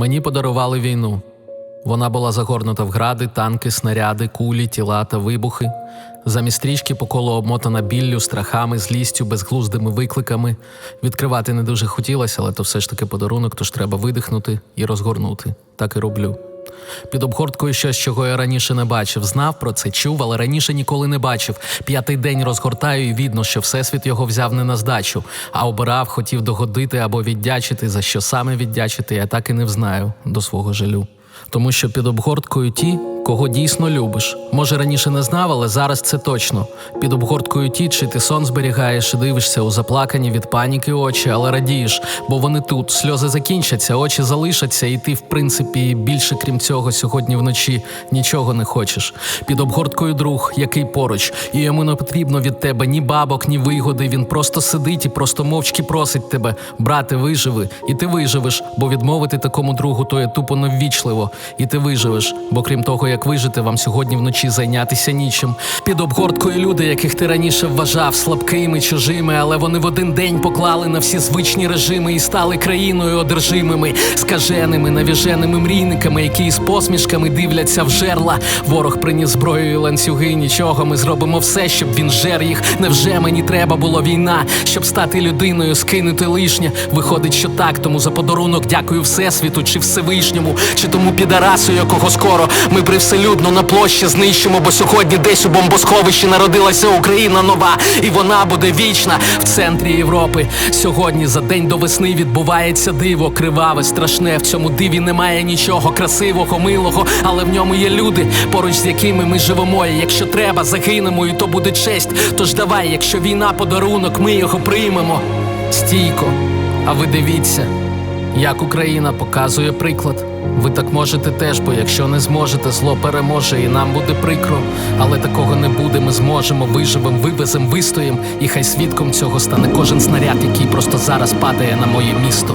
Мені подарували війну. Вона була загорнута в гради, танки, снаряди, кулі, тіла та вибухи. Замість стрічки по колу обмотана біллю, страхами, злістю, безглуздими викликами. Відкривати не дуже хотілося, але то все ж таки подарунок, тож треба видихнути і розгорнути. Так і роблю. Під обгорткою щось, чого я раніше не бачив. Знав про це, чув, але раніше ніколи не бачив. П'ятий день розгортаю і видно, що всесвіт його взяв не на здачу, а обирав, хотів догодити або віддячити, за що саме віддячити, я так і не взнаю до свого жалю. Тому що під обгорткою ті, кого дійсно любиш. Може раніше не знав, але зараз це точно. Під обгорткою ті, чи ти сон зберігаєш і дивишся у заплакані від паніки очі, але радієш, бо вони тут. Сльози закінчаться, очі залишаться, і ти, в принципі, більше крім цього, сьогодні вночі нічого не хочеш. Під обгорткою друг, який поруч, і йому не потрібно від тебе ні бабок, ні вигоди. Він просто сидить і просто мовчки просить тебе, брате, виживи, і ти виживеш, бо відмовити такому другу то є тупо неввічливо, і ти виживеш, бо крім того, як вижити, вам сьогодні вночі зайнятися нічим. Під обгорткою люди, яких ти раніше вважав слабкими, чужими, але вони в один день поклали на всі звичні режими і стали країною одержимими, скаженими, навіженими мрійниками, які із посмішками дивляться в жерла. Ворог приніс зброю і ланцюги. Нічого, ми зробимо все, щоб він жер їх. Невже мені треба було війна, щоб стати людиною, скинути лишнє? Виходить, що так, тому за подарунок дякую Всесвіту чи Всевишньому, чи тому підарасу, якого скоро ми привселюдно на площі знищимо, бо сьогодні десь у бомбосховищі народилася Україна нова, і вона буде вічна в центрі Європи. Сьогодні за день до весни відбувається диво, криваве, страшне. В цьому диві немає нічого красивого, милого, але в ньому є люди, поруч з якими ми живемо. І якщо треба, загинемо, і то буде честь. Тож давай, якщо війна подарунок, ми його приймемо. Стійко, а ви дивіться, як Україна показує приклад. Ви так можете теж, бо якщо не зможете, зло переможе, і нам буде прикро. Але такого не буде. Ми зможемо, виживем, вивезем, вистоїм, і хай свідком цього стане кожен снаряд, який просто зараз падає на моє місто.